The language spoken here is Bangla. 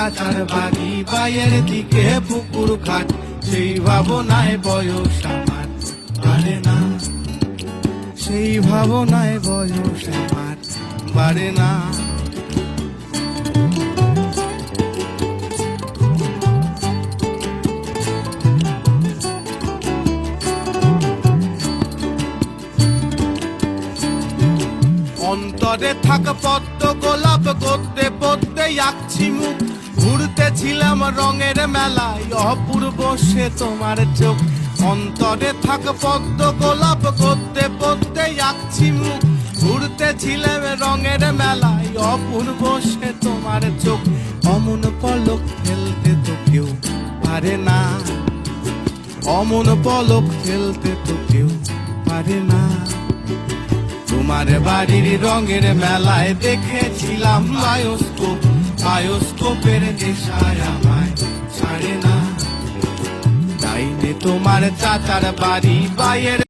চাচার বাড়ি বাইয়ের দিকে পুকুর সেই ভাবনায় বয়স আমার। বাড়ে না, সেই ভাবনায় বয়স আমার। বাড়ে না। অন্তরে থাক পদ্ম গোলাপ করতে পড়তে আঁকছি মুখ। ঘুরতেছিলাম রঙের মেলায়। অপূর্ব সে তোমার চোখ। অন্তরে থাক পদ্ম গোলাপ করতে পড়তে আঁকছি মুখ। ঘুরতেছিলাম রঙের মেলায়। অপূর্ব সে তোমার চোখ। অমন পলক ফেলতে তো কেউ পারে না। অমন পলক ফেলতে তো কেউ পারে না। তোমার বাড়ির রঙের মেলায় দেখেছিলাম বায়োস্কোপ। বায়োস্কোপের নেশায় আমায় ছাড়ে না। তাইলে তোমার চাচার বাড়ি বাইয়ের